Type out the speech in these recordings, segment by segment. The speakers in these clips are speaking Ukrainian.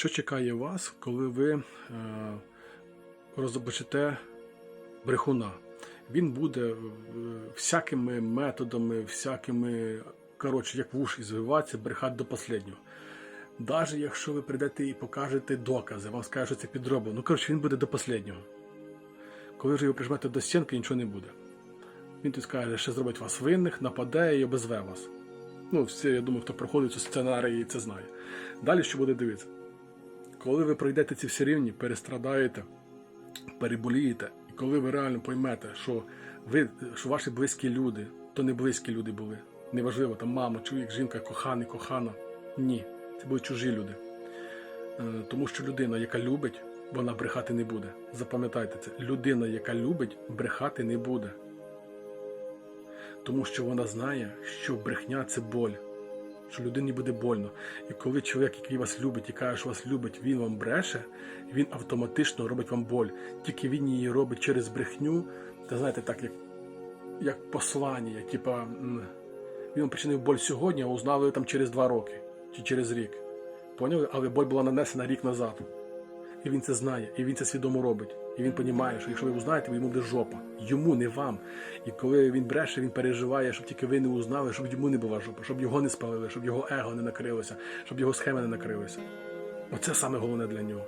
Що чекає вас, коли ви е, розоблачите брехуна? Він буде е, всякими методами, всякими, коротше, як вуш звиватися, брехати до останнього. Навіть якщо ви прийдете і покажете докази, вам скажуть, що це підроблено. Ну, коротше, він буде до останнього. Коли вже його прижмете до стінки, нічого не буде. Він тут скаже, що зробить вас винних, нападе і обезве вас. Ну, всі, я думаю, хто проходить цю сценарій, це знає. Далі що буде дивитися? Коли ви пройдете ці всі рівні, перестрадаєте, переболієте, і коли ви реально поймете, що ви, що ваші близькі люди, то не близькі люди були. Неважливо, там мама, чоловік, жінка, коханий, кохана. Ні, це були чужі люди. Е, Тому що людина, яка любить, вона брехати не буде. Запам'ятайте це. Людина, яка любить, брехати не буде. Тому що вона знає, що брехня це боль, що людині буде больно. І коли чоловік, який вас любить і каже, що вас любить, він вам бреше, він автоматично робить вам боль. Тільки він її робить через брехню, та знаєте, так як, як послання, типа він причинив боль сьогодні, а узнали там через два роки чи через рік. Поняли? Але боль була нанесена рік назад. І він це знає, і він це свідомо робить. І він розуміє, що якщо ви узнаєте, йому буде жопа. Йому не вам. І коли він бреше, він переживає, щоб тільки ви не узнали, щоб йому не була жопа, щоб його не спалили, щоб його его не накрилося, щоб його схеми не накрилися. Оце саме головне для нього.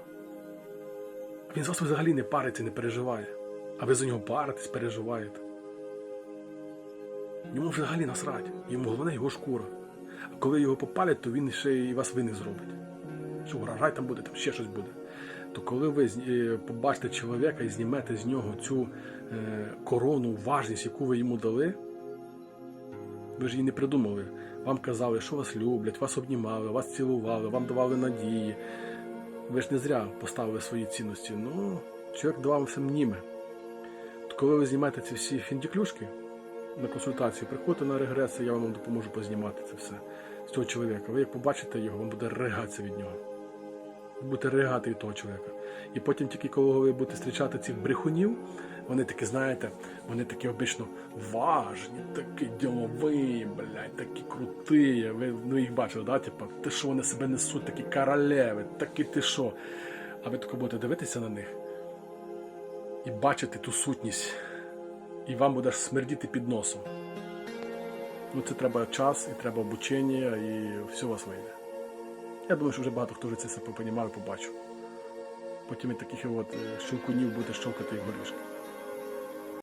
Він з вас взагалі не париться, не переживає. А ви за нього паритесь, переживаєте. Йому взагалі насрать. Йому головне його шкура. А коли його попалять, то він ще і вас винних зробить. Що урожай там буде, там ще щось буде. То коли ви е, побачите чоловіка і знімете з нього цю е, корону, важність, яку ви йому дали, ви ж її не придумали. Вам казали, що вас люблять, вас обнімали, вас цілували, вам давали надії. Ви ж не зря поставили свої цінності. Ну, чоловік давав все мніме. То коли ви знімаєте ці всі фіндіклюшки на консультацію, приходьте на регрес, я вам допоможу познімати це все з цього чоловіка. Ви як побачите його, вам буде ригатися від нього. Ригати від того чоловіка. І потім тільки коли ви будете зустрічати цих брехунів, вони такі, знаєте, вони такі обично важні, такі ділові, блядь, такі круті. Ви ну, їх бачили, да? Типа, ти що вони себе несуть, такі королеви, такі ти що. А ви тако будете дивитися на них і бачити ту сутність, і вам буде смердіти під носом. Ну, це треба час, і треба обучення, і все у вас вийде. Я думаю, що вже багато хто вже це все попонімав і побачив. Потім і таких от е, щелкунів буде щелкати і горішки.